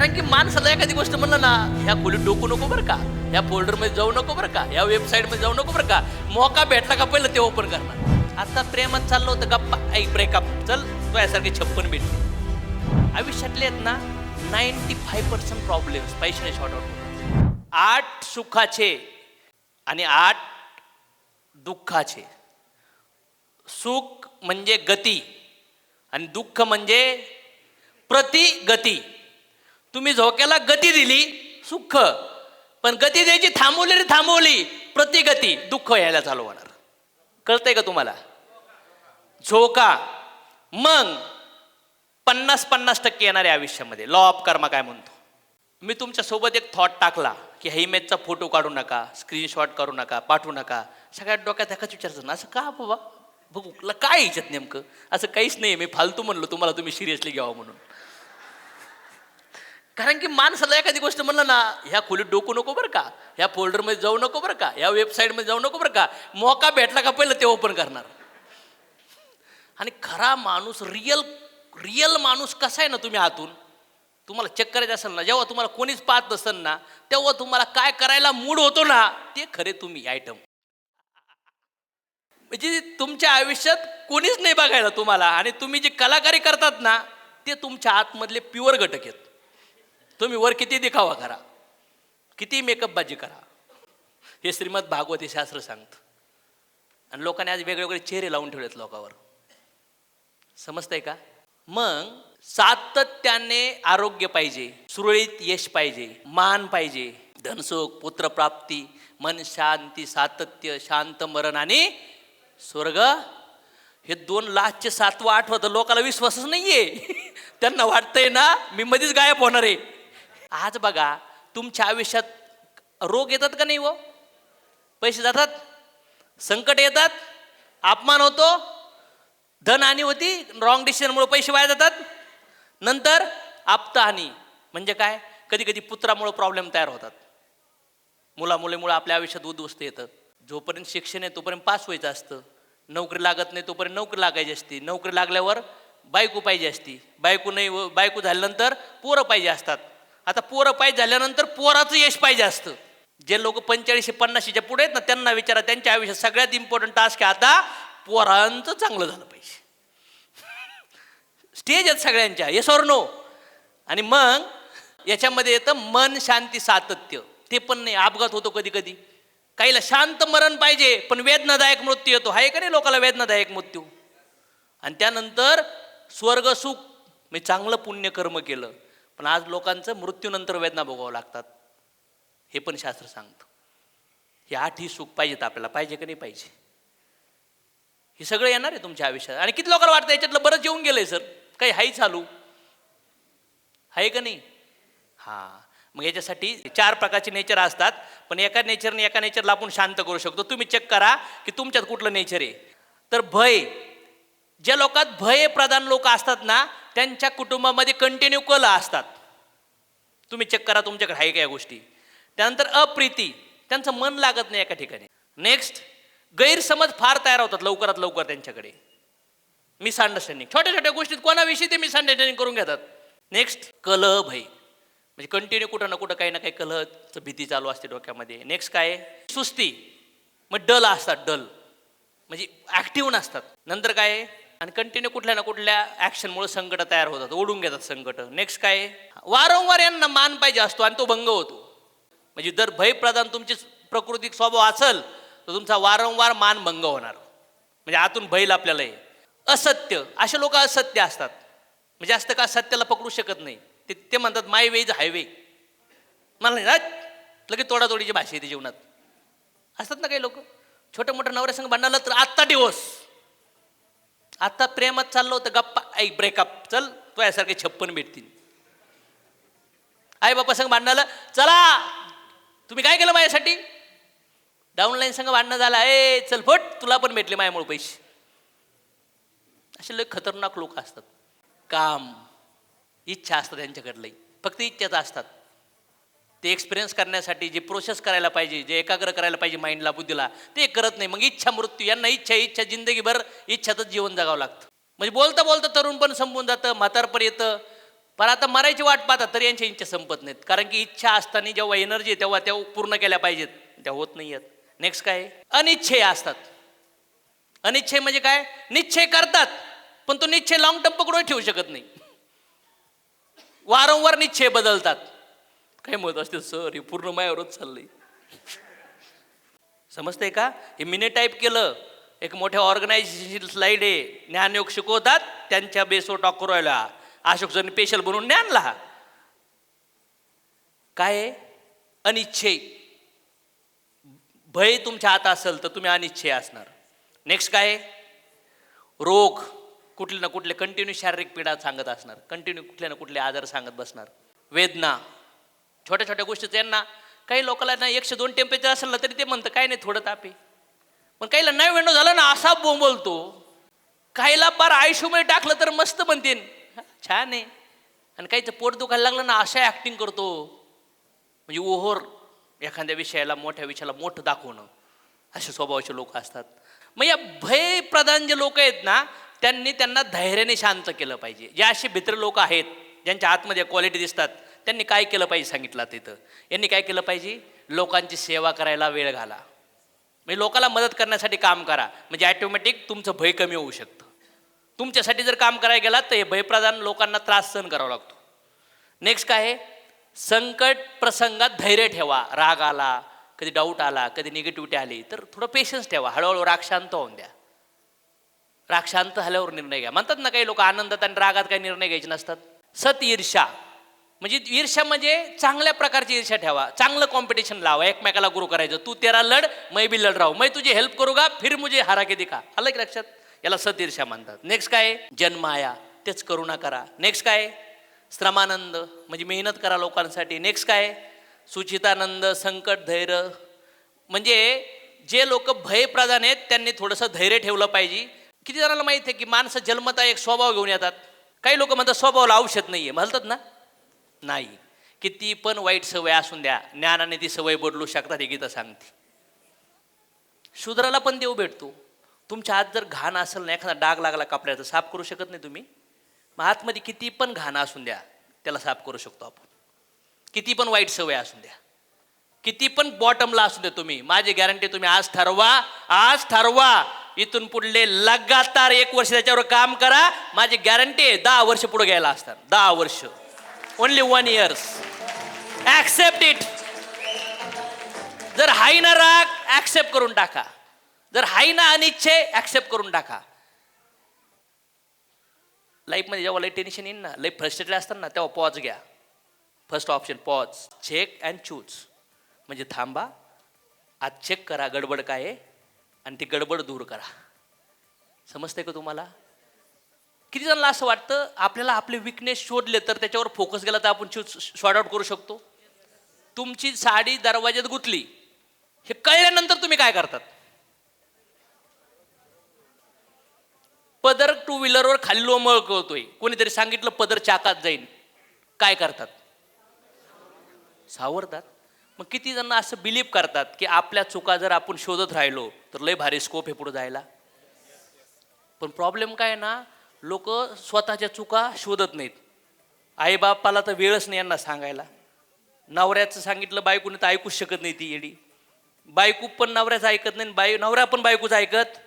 कारण की माणसाला एखादी गोष्ट म्हणलं ना ह्या खोलीत डोकू नको बरं का? ह्या फोल्डरमध्ये जाऊ नको बरं का? या वेबसाईटमध्ये जाऊ नको बरं का? मोका भेटला का पहिलं ते ओपन करणार? आता प्रेमात चाललं होतं गप्पा. ऐक ब्रेकअप चल तो यासारखे छप्पन भेटले. आयुष्यातले आहेत ना नाईन्टी फाय पर्सेंट प्रॉब्लेम्स पैशाने शॉर्ट आउट आठ सुखाचे आणि आठ दुःखाचे. सुख म्हणजे गती आणि दुःख म्हणजे प्रतिगती. तुम्ही झोक्याला गती दिली सुख. पण गती द्यायची थांबवली रे थांबवली प्रतिगती दुःख यायला चालू होणार. कळतंय का तुम्हाला? झोका. मग पन्नास पन्नास टक्के येणार आहे आयुष्यामध्ये. लॉ ऑफ कर्मा काय म्हणतो? मी तुमच्यासोबत एक थॉट टाकला की ह्या इमेजचा फोटो काढू नका स्क्रीनशॉट करू नका पाठवू नका. सगळ्यात डोक्यात एकाच विचारायचं ना असं का बाबा? बघू काय याच्यात नेमकं? असं काहीच नाही मी फालतू म्हणलो तुम्हाला तुम्ही सिरियसली घ्यावं म्हणून. कारण की माणसाला एखादी गोष्ट म्हणलं ना ह्या खोलीत डोकू नको बरं का? ह्या फोल्डरमध्ये जाऊ नको बरं का? या वेबसाईटमध्ये जाऊ नको बरं का? मोका भेटला का पहिलं ते ओपन करणार? आणि खरा माणूस रिअल रिअल माणूस कसा आहे ना तुम्ही आतून? तुम्हाला चेक करायचं असेल ना जेव्हा तुम्हाला कोणीच पाहत नसेल ना तेव्हा तुम्हाला काय करायला मूड होतो ना ते खरे तुम्ही आयटम म्हणजे तुमच्या आयुष्यात कोणीच नाही बघायला तुम्हाला आणि तुम्ही जी कलाकारी करतात ना ते तुमच्या आतमधले प्युअर घटक आहेत. तुम्ही वर किती दिखावा करा. किती मेकअप बाजी करा. हे श्रीमद भागवती शास्त्र सांगतं. आणि लोकांनी आज वेगवेगळे चेहरे लावून ठेवलेत लोकांवर. समजतंय का? मग सातत्याने आरोग्य पाहिजे सुरळीत यश पाहिजे मान पाहिजे धनसुख पुत्रप्राप्ती मन शांती सातत्य शांत मरण आणि स्वर्ग. हे दोन लाखचे सातवं आठवतं लोकांना विश्वासच नाहीये. त्यांना वाटतंय ना मी मध्येच गायब होणार आहे. आज बघा तुमच्या आयुष्यात रोग येतात का नाही हो? पैसे जातात संकट येतात अपमान होतो धनहानी होती रॉंग डिसिजनमुळे पैसे वाया जातात. नंतर आपताहानी म्हणजे काय? कधी कधी पुत्रामुळे प्रॉब्लेम तयार होतात. मुला मुलीमुळे आपल्या आयुष्यात उद्ध्वस्त येतं. जोपर्यंत शिक्षण आहे तोपर्यंत पास व्हायचं असतं. नोकरी लागत नाही तोपर्यंत नोकरी लागायची असती. नोकरी लागल्यावर बायको पाहिजे असती. बायको नाही व- बायको झाल्यानंतर पोरं पाहिजे असतात. आता पोरं पाहिजे झाल्यानंतर पोराचं यश पाहिजे असतं. जे लोक पंचेचाळीसशे पन्नाशीच्या पुढे आहेत ना त्यांना विचारा त्यांच्या आयुष्यात सगळ्यात इम्पॉर्टंट टास्क आहे आता पोरांचं चांगलं झालं पाहिजे. स्टेज आहेत सगळ्यांच्या येस और नो आणि मग याच्यामध्ये येतं मन शांती सातत्य. ते पण नाही अपघात होतो कधी कधी काहीला शांत मरण पाहिजे पण वेदनादायक मृत्यू येतो. आहे का नाही लोकाला वेदनादायक मृत्यू? आणि त्यानंतर स्वर्ग सुख मी चांगलं पुण्यकर्म केलं. पण आज लोकांचं मृत्यूनंतर वेदना भोगावं लागतात. हे पण शास्त्र सांगतं. हे आठही सुख पाहिजेत आपल्याला पाहिजे का नाही पाहिजे? हे सगळं येणार आहे तुमच्या आयुष्यात. आणि किती लोकांना वाटतं याच्यातलं बरंच येऊन गेलंय सर? काही हाई चालू? आहे का नाही? हां. मग याच्यासाठी चार प्रकारचे नेचर असतात पण एका नेचरने एका नेचरला आपण शांत करू शकतो. तुम्ही चेक करा की तुमच्यात कुठलं नेचर आहे. तर भय. ज्या लोकात भय प्रधान लोक असतात ना त्यांच्या कुटुंबामध्ये कंटिन्यू कल असतात. तुम्ही चेक करा तुमच्याकडे आहे का या गोष्टी. त्यानंतर अप्रीती त्यांचं मन लागत नाही एका ठिकाणी. नेक्स्ट गैरसमज फार तयार होतात लवकरात लवकर त्यांच्याकडे. मिसअंडरस्टँडिंग छोट्या छोट्या गोष्टीत कोणाविषयी ते मिसअंडरस्टँडिंग करून घेतात. नेक्स्ट कलह भय म्हणजे कंटिन्यू कुठं ना कुठं काही ना काही कलहचं भीती चालू असते डोक्यामध्ये. नेक्स्ट काय? सुस्ती. मग डल असतात डल. म्हणजे ॲक्टिव्ह नसतात. नंतर काय? आणि कंटिन्यू कुठल्या ना कुठल्या ऍक्शनमुळे संकट तयार होतात ओढून घेतात संकट. नेक्स्ट काय वारंवार यांना मान पाहिजे असतो आणि तो भंग होतो. म्हणजे जर भयप्रधान तुमची प्रकृतिक स्वभाव असेल तर तुमचा वारंवार मान भंग होणार. म्हणजे आतून भैल आपल्याला आहे असत्य. असे लोक असत्य असतात. म्हणजे असतं का सत्याला पकडू शकत नाही. ते ते म्हणतात माय वे इज हायवे मला नाही राज लगेच तोडातोडीची भाषा येते जीवनात. असतात ना काही लोक? छोटं मोठं नवऱ्यासंग भांडायला तर आत्ता डिवोर्स आत्ता प्रेमात चाललं होतं गप्पा. ऐक ब्रेकअप चल तो यासारखे छप्पन भेटतील. आई बापा संग भांडणाला चला! तुम्ही काय केलं माझ्यासाठी? डाऊनलाईन संग भांडणं झाला. ए चल फट तुला पण भेटले माझ्यामुळे पैसे. असे लय खतरनाक लोक असतात. काम इच्छा असतात त्यांच्याकडलंही फक्त इच्छाच असतात. ते एक्सपिरियन्स करण्यासाठी जे प्रोसेस करायला पाहिजे जे एकाग्र करायला पाहिजे माइंडला बुद्धीला ते करत नाही. मग इच्छा मृत्यू यांना इच्छा इच्छा जिंदगीभर इच्छातच जीवन जगावं लागतं. म्हणजे बोलता बोलता तरुण पण संपून जातं म्हातारपण येतं. पण आता मरायची वाट पाहतात तरी यांच्या इच्छा संपत नाहीत. कारण की इच्छा असताना जेव्हा एनर्जी तेव्हा त्या पूर्ण केल्या पाहिजेत. त्या होत नाही आहेत. नेक्स्ट काय? अनिच्छेय असतात. अनिच्छेय म्हणजे काय? निश्चय करतात पण तो निश्चय लॉंग टर्म पकडून ठेवू शकत नाही. वारंवार निश्चय बदलतात. काय मत असते सर हे पूर्ण मायावरच चाललंय. समजतंय का? हे मिने टाईप केलं. एक मोठ्या ऑर्गनायझेशन स्लाईड आहे. ज्ञानयोग शिकवतात त्यांच्या बेसवर टॉक करू राहिला. अशोक जण स्पेशल बनवून ज्ञानला हा. काय अनिच्छे. भय तुमच्या हात असेल तर तुम्ही अनिच्छे असणार. नेक्स्ट काय रोग. कुठले ना कुठले कंटिन्यू शारीरिक पीडा सांगत असणार. कंटिन्यू कुठले ना कुठले आजार सांगत बसणार. वेदना. छोट्या छोट्या गोष्टी त्यांना काही लोकांना ना एकशे दोन टेम्परेचर असलं तरी ते म्हणतं काय नाही थोडं तापे. पण काहीला नाही वेणं झालं ना असा बोंबलतो. काहीला पार आयुष्यमध्ये टाकलं तर मस्त म्हणते छान आहे. आणि काहीचं पोट दुखायला लागलं ना अशा ॲक्टिंग करतो. म्हणजे ओहोर एखाद्या विषयाला मोठ्या विषयाला मोठं दाखवणं. असे स्वभावाचे लोक असतात. मग या भयप्रधान जे लोक आहेत ना त्यांनी त्यांना धैर्याने शांत केलं पाहिजे. जे असे भित्र लोक आहेत ज्यांच्या आतमध्ये क्वालिटी दिसतात त्यांनी काय केलं पाहिजे सांगितलं तिथं यांनी काय केलं पाहिजे? लोकांची सेवा करायला वेळ घाला. म्हणजे लोकांना मदत करण्यासाठी काम करा. म्हणजे ॲटोमॅटिक तुमचं भय कमी होऊ शकतं. तुमच्यासाठी जर काम करायला गेलात तर हे भयप्रधान लोकांना त्रास सहन करावा लागतो. नेक्स्ट काय आहे? संकट प्रसंगात धैर्य ठेवा. राग आला कधी डाऊट आला कधी निगेटिव्हिटी आली तर थोडं पेशन्स ठेवा. हळूहळू राग शांत होऊन द्या. राग शांत झाल्यावर निर्णय घ्या. म्हणतात ना काही लोक आनंदात आणि रागात काही निर्णय घ्यायचे नसतात. सत ईर्षा म्हणजे ईर्षा म्हणजे चांगल्या प्रकारची ईर्षा ठेवा. चांगलं कॉम्पिटिशन लावा. एकमेकाला गुरु करायचं. तू तेरा लढ मै बी लढ राहू. मै तुझी हेल्प करू का? फिर मुझे हरा के दिखा. आलं की लक्षात? याला सत ईर्षा म्हणतात. नेक्स्ट काय? जन्माया तेच करुणा करा. नेक्स्ट काय? श्रमानंद. म्हणजे मेहनत करा लोकांसाठी. नेक्स्ट काय? सुचितानंद संकट धैर्य. म्हणजे जे लोक भयप्रधान आहेत त्यांनी थोडंसं धैर्य ठेवलं पाहिजे. किती जणांना माहिती आहे की माणसं जन्मता एक स्वभाव घेऊन येतात? काही लोक म्हणतात स्वभावाला औषध नाही आहे म्हणतात ना? नाही. किती पण वाईट सवय असून द्या ज्ञानाने ती सवय बदलू शकतात हे गीता सांगते. शूद्राला पण देव भेटतो. तुमच्या हात जर घाण असेल ना एखादा डाग लागला कपड्याचा साफ करू शकत नाही तुम्ही. मग आतमध्ये किती पण घाण असून द्या त्याला साफ करू शकतो आपण. किती पण वाईट सवय असून द्या. किती पण बॉटमला असू द्या तुम्ही. माझी गॅरंटी तुम्ही आज ठरवा आज ठरवा. इथून पुढले लगातार एक वर्ष त्याच्यावर काम करा. माझी गॅरंटी आहे दहा वर्ष पुढे घ्यायला असतात. दहा वर्ष. Only one years accept it जर हाय ना राग ऍक्सेप्ट करून टाका. जर हाय ना अनिच्छे ऍक्सेप्ट करून टाका. लाईफमध्ये जेव्हा लई टेन्शन येईल ना लई फ्रस्ट्रेटेड असतात ना तेव्हा पॉज घ्या. First option pause check and choose म्हणजे थांबा. आज चेक करा गडबड काय आहे? आणि ती गडबड दूर करा. समजते का तुम्हाला? किती जणांना असं वाटतं आपल्याला आपले विकनेस शोधले तर त्याच्यावर फोकस गेला तर आपण शॉर्ट आउट करू शकतो? तुमची साडी दरवाज्यात गुतली हे कळल्यानंतर तुम्ही काय करतात? पदर टू व्हीलरवर खाली लोंबळ कळतोय कोणीतरी सांगितलं पदर चाकात जाईल काय करतात? सावरतात. मग किती जण असं बिलीव्ह करतात की आपल्या चुका जर आपण शोधत राहिलो तर लय भारी स्कोप आहे पुढे जायला. पण प्रॉब्लेम काय आहे ना लोक स्वतःच्या चुका शोधत नाहीत. आईबापाला तर वेळच नाही यांना सांगायला. नवऱ्याचं सांगितलं बायकोने तर ऐकूच शकत नाही ती येडी. बायको पण नवऱ्याचं ऐकत नाही बाय नवऱ्या पण बायकोचं ऐकत.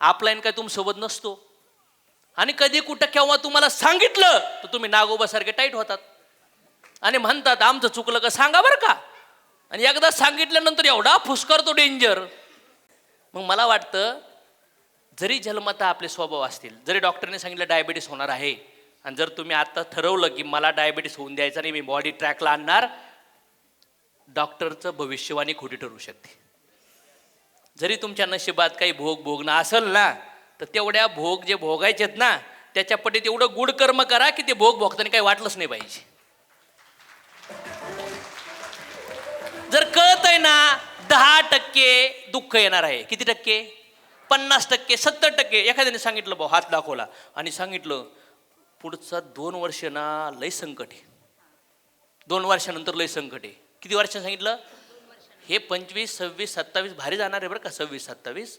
आपलाईन काय तुमसोबत नसतो. आणि कधी कुठं केव्हा तुम्हाला सांगितलं तर तुम्ही नागोबासारखे टाईट होतात. आणि म्हणतात आमचं चुकलं का सांगा बरं का? आणि एकदा सांगितल्यानंतर एवढा फुसकारतो डेंजर. मग मला वाटतं जरी जन्मता आपले स्वभाव असतील जरी डॉक्टरने सांगितलं डायबिटीस होणार आहे आणि जर तुम्ही आता ठरवलं की मला डायबिटीस होऊन द्यायचं नाही मी बॉडी ट्रॅकला आणणार डॉक्टरचं भविष्यवाणी खोटी ठरू शकते. जरी तुमच्या नशिबात काही भोग भोगणं असेल ना तर तेवढ्या भोग जे भोगायचे आहेत ना त्याच्या पटीत एवढं गुड कर्म करा की ते भोग भोगताना काही वाटलंच नाही पाहिजे. जर कळत आहे ना दहा टक्के दुःख येणार आहे. किती टक्के? पन्नास टक्के सत्तर टक्के एखाद्याने सांगितलं भाऊ हात दाखवला. आणि सांगितलं पुढचा दोन वर्ष ना लय संकट आहे. दोन वर्षानंतर लय संकट आहे. किती वर्ष सांगितलं? हे पंचवीस सव्वीस सत्तावीस भारी जाणार आहे बरं का सव्वीस सत्तावीस.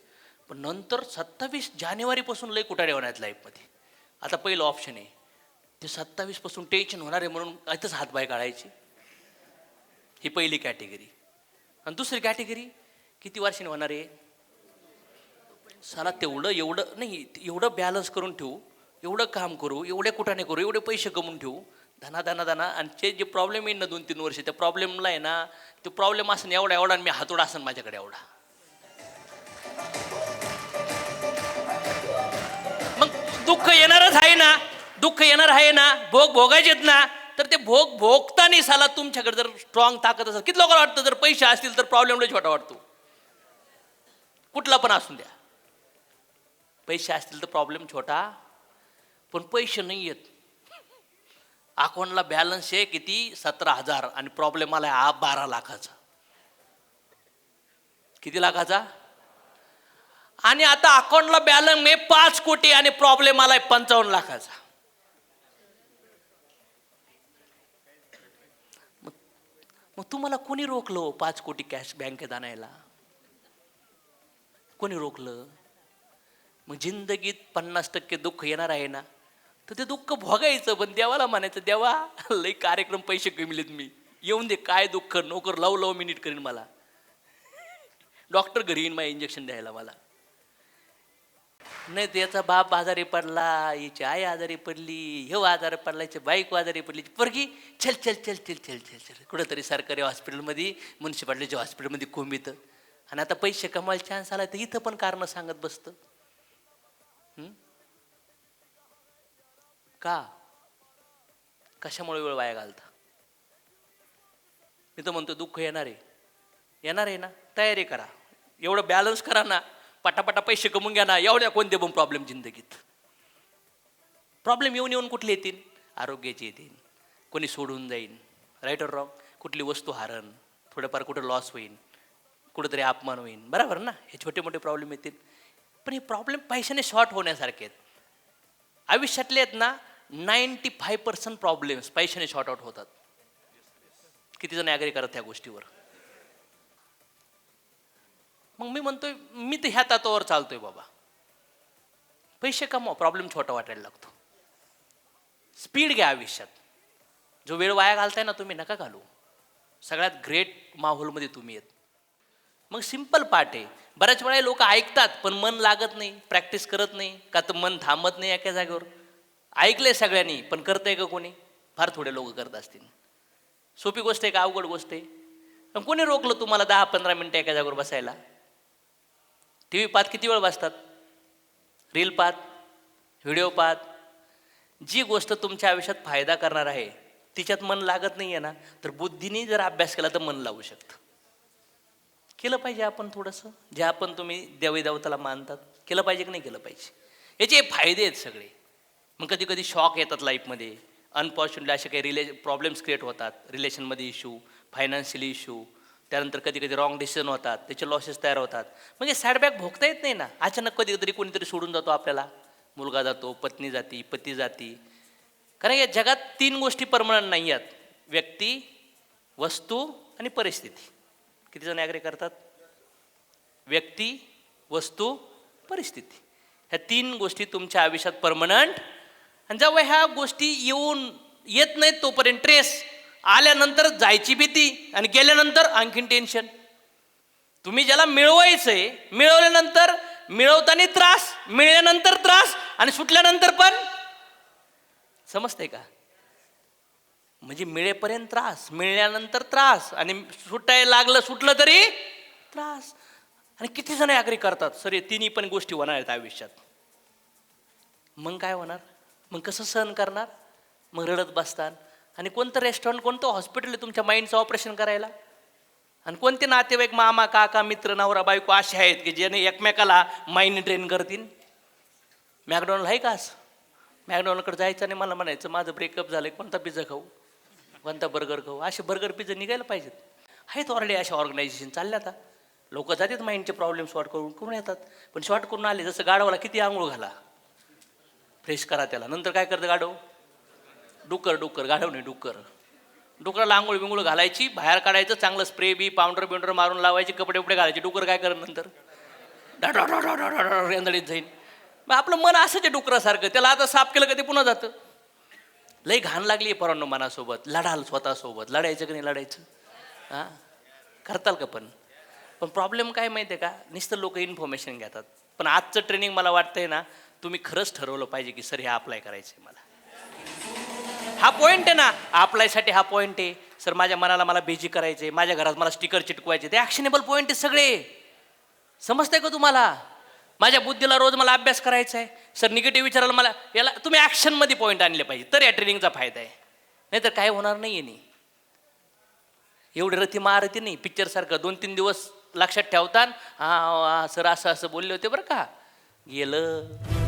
पण नंतर सत्तावीस जानेवारीपासून लय कुठाडे होणार आहेत लाईफमध्ये आता पहिलं ऑप्शन आहे. ते सत्तावीसपासून टेन्शन होणार आहे म्हणून इथंच हातबाय काढायची. ही पहिली कॅटेगरी आणि दुसरी कॅटेगरी किती वर्षाने होणार आहे? साला तेवढं एवढं नाही एवढं बॅलन्स करून ठेवू एवढं काम करू एवढे कुठाने करू एवढे पैसे कमवून ठेवू धना धना धना आणि ते जे प्रॉब्लेम येईल ना दोन तीन वर्ष त्या प्रॉब्लेमला आहे ना तो प्रॉब्लेम असं एवढा एवढा आणि मी हातोडा असेल माझ्याकडे एवढा. मग दुःख येणारच आहे ना दुःख येणार आहे ना भोग भोगायचेत ना तर ते भोग भोगताना साला तुमच्याकडे जर स्ट्रॉंग ताकद असेल किती लोकांना वाटतं जर पैसे असतील तर प्रॉब्लेम लय छोटा वाटतो. कुठला पण असून द्या. पैसे असतील तर प्रॉब्लेम छोटा. पण पैसे नाही आहेत अकाउंटला बॅलन्स आहे किती? सतरा हजार. आणि प्रॉब्लेम आला हा बारा लाखाचा. किती लाखाचा? आणि आता अकाउंटला बॅलन्स आहे पाच कोटी आणि प्रॉब्लेम आलाय पंचावन्न लाखाचा. मग मग तुम्हाला कोणी रोखलं हो पाच कोटी कॅश बँकेत आणायला? कोणी रोखलं? मग जिंदगीत पन्नास टक्के दुःख येणार आहे ना तर ते दुःख भोगायचं पण देवाला म्हणायचं देवा लई कार्यक्रम पैसे कमीलेत मी. येऊन दे काय दुःख नोकर लव लव मिनिट करीन मला. डॉक्टर घरी येईन मला इंजेक्शन द्यायला मला. नाही त्याचा बाप आजारी पडला याची आई आजारी पडली हे आजारी पडला याची बाईक आजारी पडली परगी पोरगी चल चल चल चल चल चल चल. कुठंतरी सरकारी हॉस्पिटलमध्ये म्युन्सिपाल्टीच्या हॉस्पिटलमध्ये कोंबितं आणि आता पैसे कमायला चान्स आला तर इथं पण कारणं सांगत बसतं. का? कशामुळे वेळ वाया घालता? मी तर म्हणतो दुःख येणार आहे. येणार आहे ना? तयारी करा. एवढं बॅलन्स करा ना. पटापटा पैसे कमवून घ्या ना. एवढ्या कोणते पण प्रॉब्लेम जिंदगीत. प्रॉब्लेम येऊन येऊन कुठले येतील? आरोग्याचे येतील. कोणी सोडून जाईन. राईट ऑर रॉंग कुठली वस्तू हारण. थोडंफार कुठं लॉस होईल कुठंतरी अपमान होईल बरोबर ना? हे छोटे मोठे प्रॉब्लेम येतील. पण हे प्रॉब्लेम पैशाने शॉर्ट होण्यासारखे आहेत. आयुष्यातले आहेत ना नाईन्टी फाय पर्सेंट प्रॉब्लेम्स पैशाने शॉर्ट आउट होतात. किती जण ॲग्री करत त्या गोष्टीवर? मग मी म्हणतोय मी तर ह्या तत्वावर चालतोय बाबा. पैसे कमवा प्रॉब्लेम छोटा वाटायला लागतो. स्पीड घ्या आयुष्यात. जो वेळ वाया घालताय ना तुम्ही नका घालू. सगळ्यात ग्रेट माहोलमध्ये तुम्ही येत मग सिंपल पार्ट आहे. बऱ्याच वेळा लोक ऐकतात पण मन लागत नाही प्रॅक्टिस करत नाही का तर मन थांबत नाही एका जागेवर. ऐकलंय सगळ्यांनी पण करतंय का कोणी? फार थोडे लोक करत असतील. सोपी गोष्ट आहे का? अवघड गोष्ट आहे. पण कोणी रोखलं तुम्हाला दहा पंधरा मिनटं एका जागेवर बसायला? टी व्ही पाहत किती वेळ बसतात? रील पाहत व्हिडिओ पाहत. जी गोष्ट तुमच्या आयुष्यात फायदा करणार आहे तिच्यात मन लागत नाही आहे ना तर बुद्धीने जर अभ्यास केला तर मन लावू शकतं. केलं पाहिजे आपण थोडंसं? जे आपण तुम्ही देवी देवताला मानतात केलं पाहिजे की नाही केलं पाहिजे? याचे फायदे आहेत सगळे. मग कधी कधी शॉक येतात लाईफमध्ये अनफॉर्च्युनेटली असे काही रिले प्रॉब्लेम्स क्रिएट होतात. रिलेशनमध्ये इश्यू फायनान्शियली इश्यू त्यानंतर कधी कधी रॉंग डिसिजन होतात त्याचे लॉसेस तयार होतात. म्हणजे सॅडबॅक भोगता येत नाही ना. अचानक कधी कधी कोणीतरी सोडून जातो आपल्याला. मुलगा जातो पत्नी जाती पती जाती. कारण या जगात तीन गोष्टी परमनंट नाही आहेत व्यक्ती वस्तू आणि परिस्थिती. किती जण ॲग्री करतात? व्यक्ती वस्तू परिस्थिती. ह्या तीन गोष्टी तुमच्या आयुष्यात परमनंट आणि जेव्हा ह्या गोष्टी येऊन येत नाहीत तोपर्यंत ट्रेस आल्यानंतर जायची भीती आणि गेल्यानंतर आणखीन टेन्शन तुम्ही ज्याला मिळवायचंय मिळवल्यानंतर मिळवताना त्रास मिळल्यानंतर त्रास आणि सुटल्यानंतर पण समजतंय का? म्हणजे मिळेपर्यंत त्रास मिळल्यानंतर त्रास. आणि सुटायला लागलं सुटलं तरी त्रास. आणि किती जण ॲग्री करतात? सर हे तिन्ही पण गोष्टी होणार आहेत आयुष्यात. मग काय होणार? मग कसं सहन करणार? मग रडत बसतात. आणि कोणतं रेस्टॉरंट कोणतं हॉस्पिटल आहे तुमच्या माइंडचं ऑपरेशन करायला? आणि कोणते नातेवाईक मामा काका मित्र नवरा बायको असे आहेत की ज्याने एकमेकाला माइंड ट्रेन करतील? मॅकडॉनल्ड आहे का असं? मॅकडॉनल्डकडे जायचं आणि मला म्हणायचं माझं ब्रेकअप झालं कोणता पिझ्झा खाऊ? कोणता बर्गर खाऊ असे बर्गर पिझ्झा निघायला पाहिजेत आहेत ऑलरेडी अशा ऑर्गनायझेशन चालल्या आता लोक जातात माइंडचे प्रॉब्लेम सॉर्ट करून करून येतात पण शॉर्ट करून आले जसं गाडवाला किती आंघोळ घाला फ्रेश करा त्याला नंतर काय करतं गाडव डुक्कर डुक्कर गाढव नाही डुक्कर डुकराला आंघोळ बिंगोळ घालायची बाहेर काढायचं चांगलं स्प्रे बी पावडर बिवडर मारून लावायचे कपडे उपडे घालायचे डुकर काय करत नंतर रेंदळीत जाईन मग आपलं मन असं ते डुकरासारखं त्याला आता साफ केलं का ते पुन्हा जातं लई घाण लागली पोरांनो मनासोबत लढाल स्वतःसोबत. लढायचं की नाही लढायचं? हां? करताल का पण? पण प्रॉब्लेम काय माहिती आहे का? नुसतं लोक इन्फॉर्मेशन घेतात. पण आजचं ट्रेनिंग मला वाटतंय ना तुम्ही खरंच ठरवलं पाहिजे की सर हे अप्लाय करायचं आहे मला. हा पॉईंट आहे ना. अप्लायसाठी हा पॉईंट आहे. सर माझ्या मनाला मला बेजी करायचे माझ्या घरात मला स्टिकर चिटकवायचे ते ॲक्शनेबल पॉईंट आहे सगळे. समजतंय का तुम्हाला? माझ्या बुद्धीला रोज मला अभ्यास करायचा आहे सर निगेटिव्ह विचारायला मला याला तुम्ही ॲक्शनमध्ये पॉईंट आणले पाहिजे. तर या ट्रेनिंगचा फायदा आहे. नाहीतर काय होणार नाही आहे नाही एवढी रथी महारथी नाही. पिक्चरसारखं दोन तीन दिवस लक्षात ठेवतात हा हा, सर असं असं बोलले होते बरं का. गेलं.